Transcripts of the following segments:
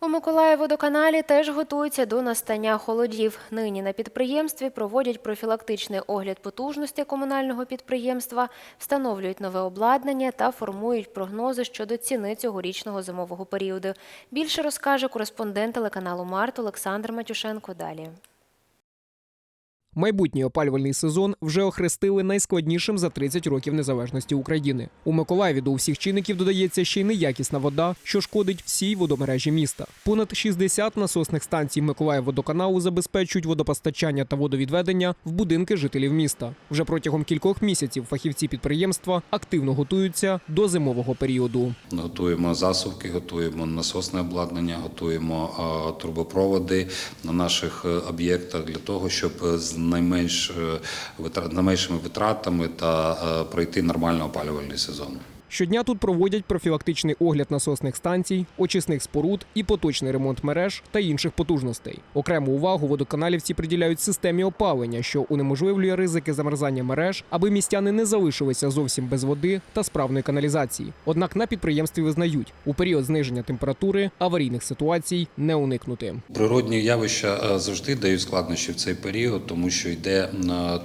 У Миколаєводоканалі теж готуються до настання холодів. Нині на підприємстві проводять профілактичний огляд потужності комунального підприємства, встановлюють нове обладнання та формують прогнози щодо ціни цьогорічного зимового періоду. Більше розкаже кореспондент телеканалу Март Олександр Матюшенко. Далі. Майбутній опалювальний сезон вже охрестили найскладнішим за 30 років незалежності України. У Миколаєві до усіх чинників додається ще й неякісна вода, що шкодить всій водомережі міста. Понад 60 насосних станцій Миколаївводоканалу забезпечують водопостачання та водовідведення в будинки жителів міста. Вже протягом кількох місяців фахівці підприємства активно готуються до зимового періоду. Готуємо засувки, готуємо насосне обладнання, готуємо трубопроводи на наших е, об'єктах для того, щоб з найменш е, найменшими витратами та е, пройти нормально опалювальний сезон. Щодня тут проводять профілактичний огляд насосних станцій, очисних споруд і поточний ремонт мереж та інших потужностей. Окрему увагу водоканалівці приділяють системі опалення, що унеможливлює ризики замерзання мереж, аби містяни не залишилися зовсім без води та справної каналізації. Однак на підприємстві визнають, у період зниження температури аварійних ситуацій не уникнути. Природні явища е, завжди дають складнощі в цей період, тому що йде е,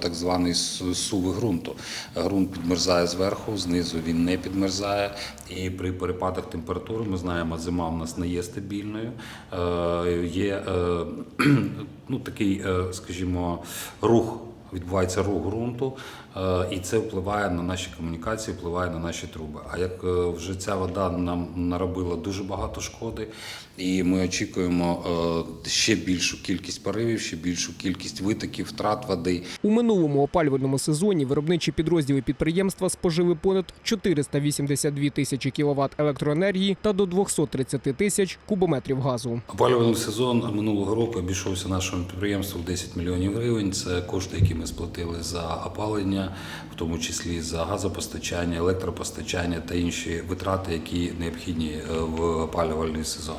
так званий суви ґрунту. Ґрунт підмерзає зверху, знизу він не підмерзає. І при перепадах температури ми знаємо, зима в нас не є стабільною. Е, Є е, ну, такий, е, скажімо, рух. Відбувається рух ґрунту, е, і це впливає на наші комунікації, впливає на наші труби. А як е, вже ця вода нам наробила дуже багато шкоди, і ми очікуємо е, ще більшу кількість поривів, ще більшу кількість витоків, втрат води. У минулому опалювальному сезоні виробничі підрозділи підприємства спожили понад 482 тисячі кіловат електроенергії та до 230 тисяч кубометрів газу. Опалювальний сезон минулого року обійшовся нашому підприємству в 10 мільйонів гривень. Це кошти, які ми сплатили за опалення, в тому числі за газопостачання, електропостачання та інші витрати, які необхідні е, в опалювальний сезон.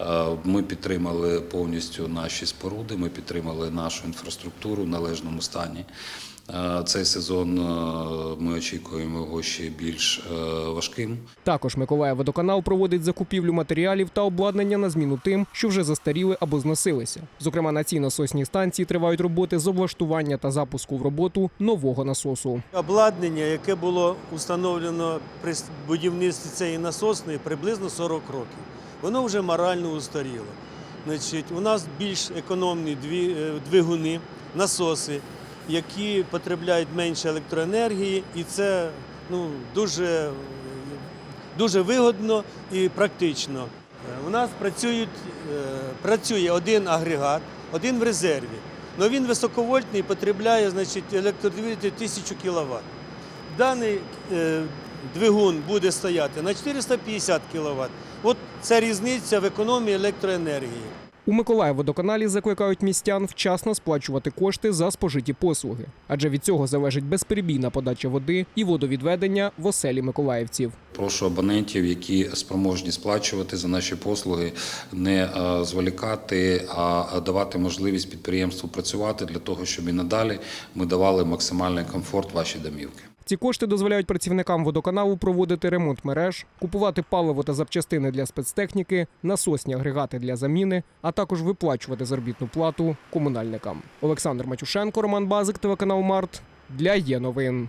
Е, Ми підтримали повністю наші споруди, ми підтримали нашу інфраструктуру в належному стані. Е, Цей сезон ми очікуємо його ще більш важким. Також Миколаївводоканал проводить закупівлю матеріалів та обладнання на зміну тим, що вже застаріли або зносилися. Зокрема, на цій насосній станції тривають роботи з облаштування та запуску в роботу нового насосу. Обладнання, яке було установлено при будівництві цієї насосної, приблизно 40 років. Воно вже морально устаріло. Значить, у нас більш економні е, двигуни, насоси, які потребляють менше електроенергії, і це ну, дуже, дуже вигодно і практично. Е, У нас працюють, е, працює один агрегат, один в резерві. Але він високовольтний потребляє значить, електродвигатель 1000 кВт. Даний е, двигун буде стояти на 450 кВт. От це різниця в економії електроенергії. У Миколаївводоканалі закликають містян вчасно сплачувати кошти за спожиті послуги, адже від цього залежить безперебійна подача води і водовідведення в оселі миколаївців. Прошу абонентів, які спроможні сплачувати за наші послуги, не е, зволікати, а давати можливість підприємству працювати для того, щоб і надалі ми давали максимальний комфорт вашій домівки. Ці кошти дозволяють працівникам водоканалу проводити ремонт мереж, купувати паливо та запчастини для спецтехніки, насосні агрегати для заміни, а також виплачувати заробітну плату комунальникам. Олександр Матюшенко, Роман Базик, телеканал Март для є новин.